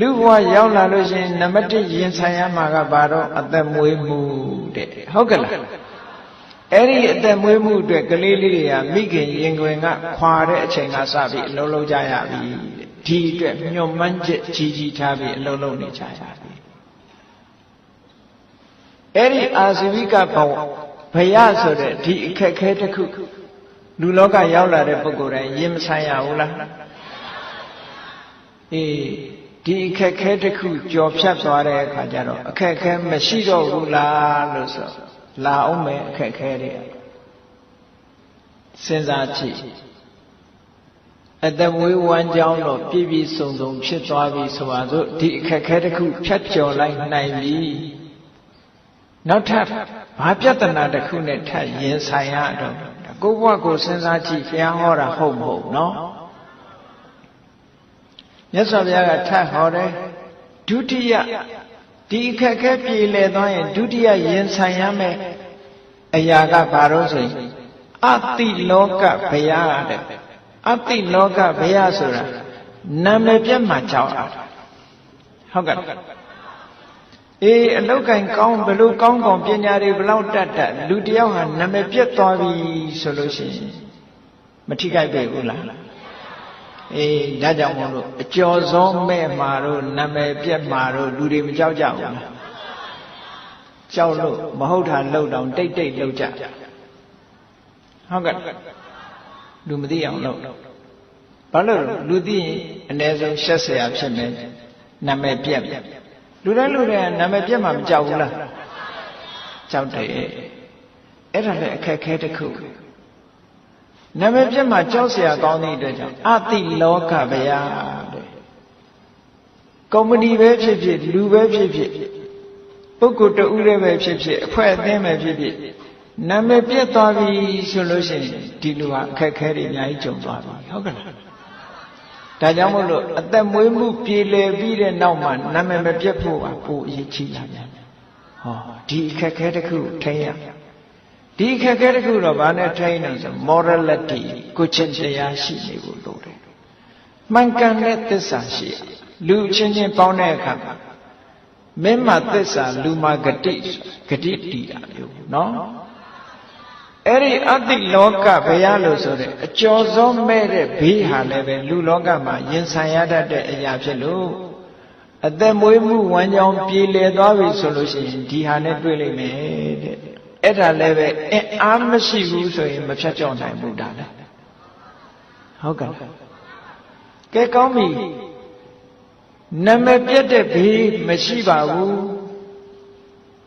လူဘဝရောက်လာလို့ရှိရင်နံပါတ်1ရင်ဆိုင်ရမှာကဘာတော့အသက်မွေးမှုတဲ့ဟုတ်ကဲ့လားအဲ့ဒီအသက်မွေးမှုအတွက်ကလေးလေးတွေကမိခင်ရင်ခွင်ကခွာတဲ့အချိန်ကစပြီးအလုံးလုံးကြရပြီတဲ့ဒီအတွက်ညှော်မှန်းချက်ကြီးကြီးထားပြီးအလုံးလုံးနေကြရပြီအဲ့ဒီအာဇဝိကဘဝဘယဆိုတဲ့ဒီအခက်ခဲတစ်ခုလူလောကရောက်လာတဲ့ပုဂ္ဂိုလ်တိုင်းရင်မဆိုင်ရဘူးလားအေး ဒီအခက်ခဲတစ်ခုကြော်ဖြတ်သွားတဲ့အခါကျတော့အခက်ခဲမရှိတော့ဘူးလားလို့ဆိုလာအောင်မယ်အခက်ခဲတွေစဉ်းစားကြည့်အတမွေးဝမ်းကြောင်းတော့ပြည့်ပြည့်စုံစုံဖြစ်သွားပြီဆိုပါစို့ဒီအခက်ခဲတစ်ခုဖြတ်ကျော်လိုက်နိုင်ပြီနောက်ထပ်ဘာပြဿနာတစ်ခုနဲ့ထပ်ရင်ဆိုင်ရတော့ကိုယ့်ဘဝကိုစဉ်းစားကြည့်ဘုရားဟောတာဟုတ်မဟုတ်နော် မြတ်စွာဘုရားကထပ်ဟောတယ်ဒုတိယဒီအခက်ခဲပြေလည်သွားရင်ဒုတိယရင်ဆိုင်ရမယ်အရာကဘာလို့ဆိုရင်အတိလောကဘုရားတဲ့အတိလောကဘုရားဆိုတာနာမည်ပြတ်မှကြောက်အောင်ဟုတ်ကဲ့အေးအလုတ်ကင်ကောင်းဘလို့ကောင်းကောင်းပညာတွေဘလောက်တတ်တတ်လူတယောက်ဟာနာမည်ပြတ်သွားပြီဆိုလို့ရှိရင်မထိခိုက်ပေဘူးလား အေးဒါကြောင့်မို့လို့အကျော်စောမဲ့မှာတို့နာမည်ပြတ်မှာတို့လူတွေမကြောက်ကြဘူးလားကြောက်လို့မဟုတ်တာလှုပ်တောင်တိတ်တိတ်လှုပ်ကြဟုတ်ကဲ့လူမသိအောင်လုပ်ဘာလို့လဲလူသိရင်အ ਨੇ ဆုံးရှက်เสียဖြစ်မယ်နာမည်ပြက်လူတိုင်းလူတိုင်းနာမည်ပြက်မှမကြောက်ဘူးလားကြောက်တယ်အဲ့ဒါလည်းအခက်ခဲတစ်ခု နာမည်ပြက်မှကြောက်เสียကောင်းတဲ့အတွက်ကြောင့်အတိလောကဗျာတဲ့ကုမ္ပဏီပဲဖြစ်ဖြစ်လူပဲဖြစ်ဖြစ်ပုဂ္ဂိုလ်တဦးတည်းပဲဖြစ်ဖြစ်အဖွဲ့အသင်းပဲဖြစ်ဖြစ်နာမည်ပြတ်သွားပြီဆိုလို့ရှိရင်ဒီလူဟာအခက်ခဲတွေအများကြီးကြုံသွားပြီဟုတ်ကဲ့လားဒါကြောင့်မို့လို့အသက်မွေးမှုပြေလည်ပြီးတဲ့နောက်မှာနာမည်မပြတ်ဖို့ကပိုအရေးကြီးလာပြန်ဟောဒီအခက်ခဲတစ်ခုထိရ ဒီအခက်ခဲတစ်ခုတော့ဘာနဲ့ထိနေဆို morality ကိုချင်းတရားရှိနေဖို့လိုတယ်မှန်ကန်တဲ့သစ္စာရှိလူချင်းချင်းပေါင်းတဲ့အခါမှာမင်းမသစ္စာလူမဂတိဂတိတီတာမျိုးနော်အဲ့ဒီအတ္တိလောကဘုရားလို့ဆိုတဲ့အကျော်ဆုံးမဲ့တဲ့ဘေးဟာလည်းပဲလူလောကမှာရင်ဆိုင်ရတတ်တဲ့အရာဖြစ်လို့အသက်မွေးမှုဝမ်းကြောင်းပြေလည်သွားပြီဆိုလို့ရှိရင်ဒီဟာနဲ့တွေ့လိမ့်မယ်တဲ့ အဲ့ဒါလည်းပဲအင်အားမရှိဘူးဆိုရင်မဖြတ်ကျော်နိုင်ဘူးဒါလည်းဟုတ်ကဲ့ကဲကောင်းပြီနမပြတ်တဲ့ဘေးမရှိပါဘူး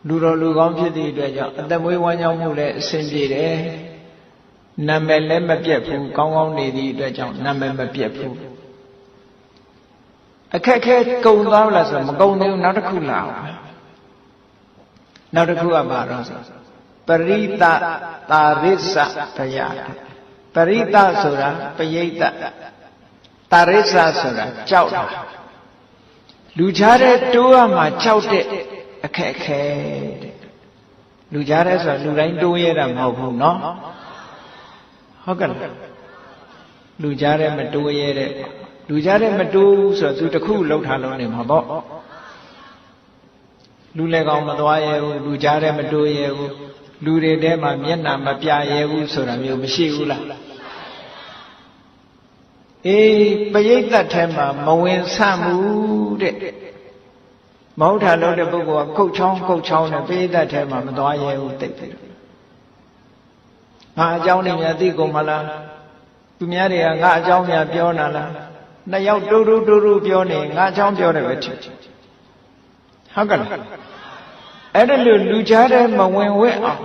လူတော်လူကောင်းဖြစ်သည့်အတွက်ကြောင့်အသက်မွေးဝမ်းကြောင်းမှုလည်းအဆင်ပြေတယ်နာမည်လည်းမပြတ်ဘူးကောင်းကောင်းနေသည့်အတွက်ကြောင့်နာမည်မပြတ်ဘူးအခက်ခဲကုံသွားလားဆိုမကုံသေးဘူးနောက်တစ်ခုလာအောင်နောက်တစ်ခုကဘာတော့ဆို ပရိသတာရစ္ဆဘယပရိသဆိုတာပရိသတာရစ္ဆဆိုတာကြောက်တာလူချတဲ့တိုးရမှာကြောက်တဲ့အခက်ခဲတဲ့လူကြားတဲ့ဆိုတာလူတိုင်းတိုးရဲတာမဟုတ်ဘူးเนาะဟုတ်ကဲ့လားလူကြားတဲ့မတိုးရဲတဲ့လူကြားတဲ့မတိုးဘူးဆိုတော့သူတခုလှုပ်ထားလို့နေမှာပေါ့လူလည်းကောင်းမသွားရဲဘူးလူကြားတဲ့မတိုးရဲဘူး လူတွေထဲမှာမျက်နှာမပြရဲဘူးဆိုတာမျိုးမရှိဘူးလားအေးပရိသတ်ထဲမှာမဝင်ဆန့်ဘူးတဲ့မဟုတ်တာလို့တဲ့ပုဂ္ဂိုလ်ကကုတ်ချောင်းကုတ်ချောင်းနဲ့ပိဋကတ်ထဲမှာမသွားရဲဘူးတိတ်တယ်ငါအကြောင်းတွေများသိကုန်မလားသူများတွေကငါအကြောင်းများပြောနာလားနှစ်ယောက်တူတူတူတူပြောနေငါအကြောင်းပြောတယ်ပဲထင်ဟုတ်ကဲ့ အဲ့ဒါလို့လူကြားတဲ့မဝင်ဝဲအောင်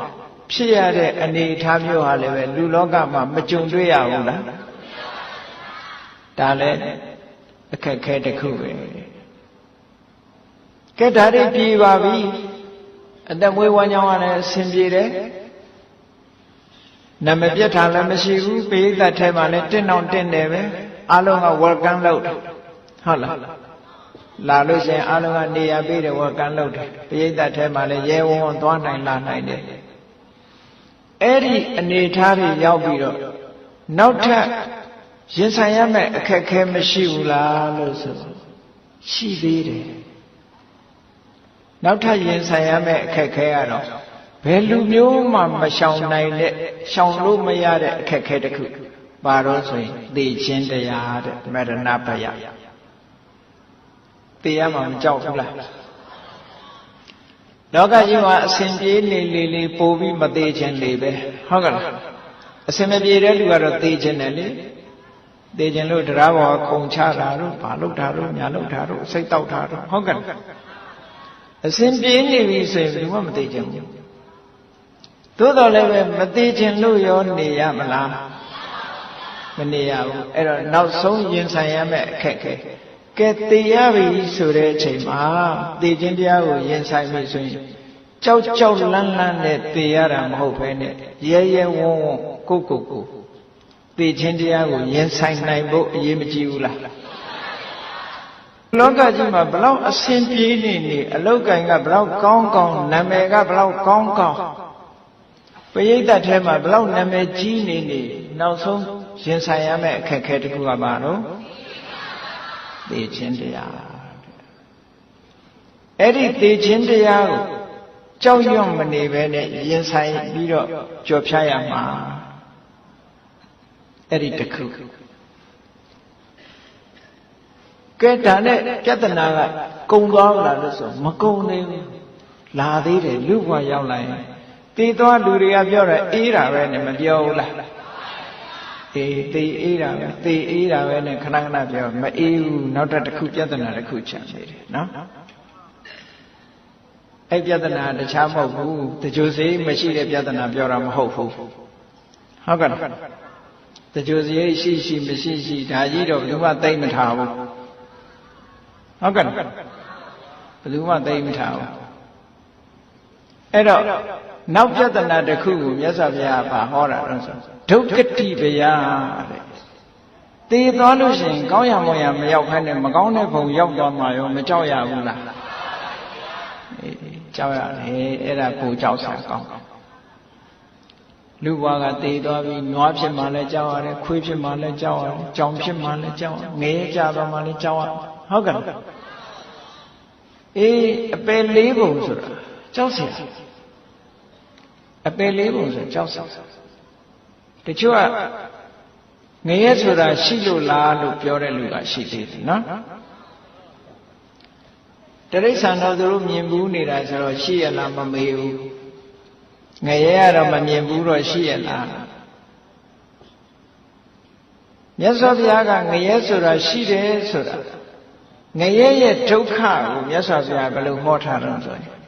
ဖြစ်ရတဲ့အနေအထားမျိုးဟာလည်းပဲလူလောကမှာမကြုံတွေ့ရဘူးလားဒါလည်းအခက်ခဲတစ်ခုပဲကဲဒါတွေပြေပါပြီအသက်မွေးဝမ်းကြောင်းကလည်းအဆင်ပြေတယ်နမပြတ်တာလည်းမရှိဘူးပိဋကတ်ထဲမှာလည်းတင့်အောင်တင့်တယ်ပဲအလုံးက welcome လုပ်တယ်ဟုတ်လား လာလို့ရှိရင်အလုံးကနေရာပေးတယ် welcome လုပ်တယ်ပိဋကတ်ထဲမှာလည်းရဲဝံ့ဝံ့သွားနိုင်လာနိုင်တယ်အဲ့ဒီအနေထားတွေရောက်ပြီးတော့နောက်ထပ်ရင်ဆိုင်ရမယ့်အခက်ခဲမရှိဘူးလားလို့ဆိုရှိသေးတယ်နောက်ထပ်ရင်ဆိုင်ရမယ့်အခက်အခဲကတော့ဘယ်လူမျိုးမှမရှောင်နိုင်တဲ့ရှောင်လို့မရတဲ့အခက်အခဲတစ်ခုပါတော့ဆိုရင်သိချင်းတရားတဲ့မရဏဘယ သိရမှာမကြောက်ဘူးလားလောကကြီးမှာအစဉ်ပြေးနေလေလေပို့ပြီးမသေးခြင်းလေပဲဟုတ်ကလားအစဉ်မပြေတဲ့လူကတော့သေခြင်းတယ်လေသေခြင်းလို့တရားဘောခုံချတာတို့ဘာလုပ်တာတို့ညာလုပ်တာတို့စိတ်တောက်တာတို့ဟုတ်ကဲ့အစဉ်ပြေးနေပြီဆိုရင်ဘယ်မှမသေခြင်းဘူးသို့တော်လည်းပဲမသေးခြင်းလို့ရောနေရမလားမနေရဘူးအဲ့တော့နောက်ဆုံးရင်ဆိုင်ရမယ့်အခက်ခဲ ကဲသေရပြီဆိုတဲ့အချိန်မှာသေခြင်းတရားကိုရင်ဆိုင်ပြီဆိုရင်ကြောက်ကြောက်လန့်လန့်နဲ့သေရတာမဟုတ်ဘဲနဲ့ရဲရဲဝံ့ဝံ့ကိုကိုကိုသေခြင်းတရားကိုရင်ဆိုင်နိုင်ဖို့အရေးမကြီးဘူးလားလောကကြီးမှာဘလောက်အဆင်ပြေနေနေအလောက်ကင်ကဘလောက်ကောင်းကောင်းနာမည်ကဘလောက်ကောင်းကောင်းပရိသတ်ထဲမှာဘလောက်နာမည်ကြီးနေနေနောက်ဆုံးရင်ဆိုင်ရမယ့်အခက်အခဲတစ်ခုကပါတော့ သေခြင်းတရားအဲ့ဒီသေခြင်းတရားကိုကြောက်ရွံ့မနေပဲနဲ့ရင်ဆိုင်ပြီးတော့ကြော်ဖြားရမှာအဲ့ဒီတစ်ခုကဲဒါနဲ့ပြဿနာကကုံသွားလားလို့ဆိုမကုံသေးဘူးလာသေးတယ်လူဘဝရောက်လာရင်တည်သွားလူတွေကပြောတယ်အေးတာပဲနဲ့မပြောဘူးလား အေးတေးအေးတာပဲတေးအေးတာပဲနဲ့ခဏခဏပြောမအေးဘူးနောက်တစ်ခုပြဿနာတစ်ခုချန်နေတယ်နော်အဲ့ပြဿနာတခြားမဟုတ်ဘူးတကြိုစေးမရှိတဲ့ပြဿနာပြောတာမဟုတ်ဘူးဟုတ်ကဲ့တကြိုစေးရှိရှိမရှိရှိဒါကြီးတော့ဘယ်သူမှသိမ့်မထားဘူးဟုတ်ကဲ့ဘယ်သူမှသိမ့်မထားဘူး အဲ့တော့နောက်ပြဿနာတစ်ခုကိုမြတ်စွာဘုရားဗာဟောတာတော့ဆိုဒုက္ခတိဗျာတဲ့တည်သွားလို့ရှိရင်ကောင်းရမွန်ရမရောက်ခိုင်းနဲ့မကောင်းတဲ့ဘုံရောက်သွားမှရောမကြောက်ရဘူးလားအေးကြောက်ရတယ်အဲ့ဒါကိုကြောက်စရာကောင်းလူဘွားကတည်သွားပြီးနွားဖြစ်မှလည်းကြောက်ရတယ်ခွေးဖြစ်မှလည်းကြောက်ရတယ်ကြောင်ဖြစ်မှလည်းကြောက်ရငရဲကြသွားမှလည်းကြောက်ရဟုတ်ကဲ့အေးအပယ်လေးပုံဆိုတာ ကြောက်စရာအပယ်လေးပုံဆိုကြောက်စရာတချို့ကငရဲဆိုတာရှိလို့လားလို့ပြောတဲ့လူကရှိသေးတယ်နော်တရိษံတော်သူတို့မြင်ဘူးနေတာဆိုတော့ရှိရလားမမေးဘူးငရဲကတော့မမြင်ဘူးတော့ရှိရလားမြတ်စွာဘုရားကငရဲဆိုတာရှိတယ်ဆိုတာငရဲရဲ့ဒုက္ခကိုမြတ်စွာဘုရားဘယ်လိုဟောထားတော့ဆိုရင်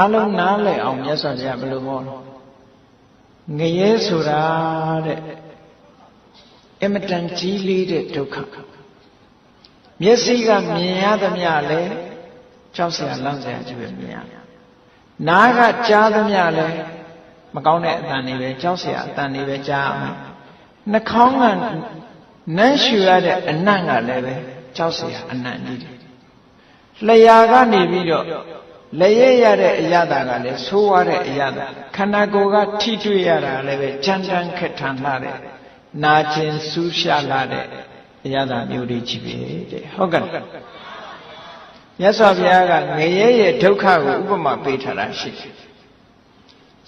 အလုံးနားလည်အောင်မြတ်စွာဘုရားဘယ်လိုဟောလဲငရဲဆိုတာတဲ့အမတန်ကြီးလေးတဲ့ဒုက္ခမျက်စိကမြင်ရသမျှလဲကြောက်စရာလန့်စရာကြီးပဲမြင်ရနားကကြားသမျှလဲမကောင်းတဲ့အတန်တွေပဲကြောက်စရာအတန်တွေပဲကြားရမယ်နှာခေါင်းကနမ်းရှူရတဲ့အနံ့ကလည်းပဲကြောက်စရာအနံ့ကြီးတယ်လျှာကနေပြီးတော့ လက်ရရတဲ့အရသာကလည်းဆိုးရတဲ့အရသာခန္ဓာကိုယ်ကထိတွေ့ရတာလည်းပဲကြမ်းတမ်းခက်ထန်လာတဲ့နာကျင်စူးရှလာတဲ့အရသာမျိုးတွေကြီးပဲတဲ့ဟုတ်ကဲ့မြတ်စွာဘုရားကငရဲရဲ့ဒုက္ခကိုဥပမာပေးထားတာရှိတယ်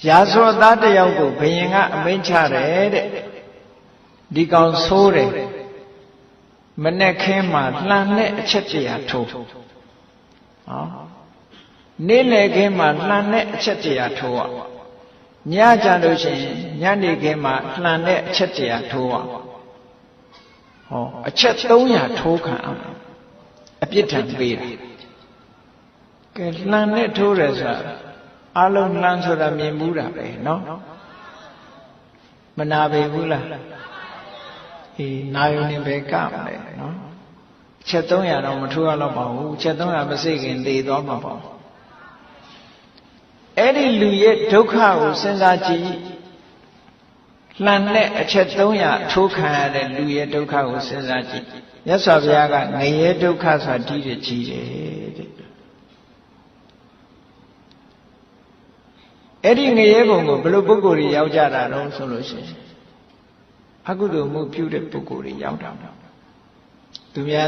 ရာဇဝသားတယောက်ကိုဘယင်ကအမိန့်ချတယ်တဲ့ဒီကောင်ဆိုးတယ်မနဲ့ခင်းမှာလှန်တဲ့အချက်တရာထိုးဟော နေ့လည်ခင်းမှာလှန်တဲ့အချက်တရာထိုးရညကြလို့ရှိရင်ညနေခင်းမှာလှန်တဲ့အချက်တရာထိုးရဟောအချက်300ထိုးခံအောင်အပြစ်ထံပေးတာကဲလှန်နဲ့ထိုးတယ်ဆိုတာအလုံးလှန်ဆိုတာမြင်ဘူးတာပဲเนาะမနာပေဘူးလားအေးနာယုန်နေပဲကမလဲเนาะချက်300တော့မထိုးရတော့ပါဘူးချက်300မစိတ်ခင်သေသွားမှာပေါ့ အဲ့ဒီလူရဲ့ဒုက္ခကိုစဉ်းစားကြည့်လှန်တဲ့အချက်300ထိုးခံရတဲ့လူရဲ့ဒုက္ခကိုစဉ်းစားကြည့်မြတ်စွာဘုရားကငရဲဒုက္ခဆိုတာဒီတဲ့ကြီးတယ်တဲ့အဲ့ဒီငရဲဘုံကိုဘယ်လိုပုဂ္ဂိုလ်တွေရောက်ကြတာတော့ဆိုလို့ရှိရင်အကုသိုလ်မှုပြုတဲ့ပုဂ္ဂိုလ်တွေရောက်တာသူများ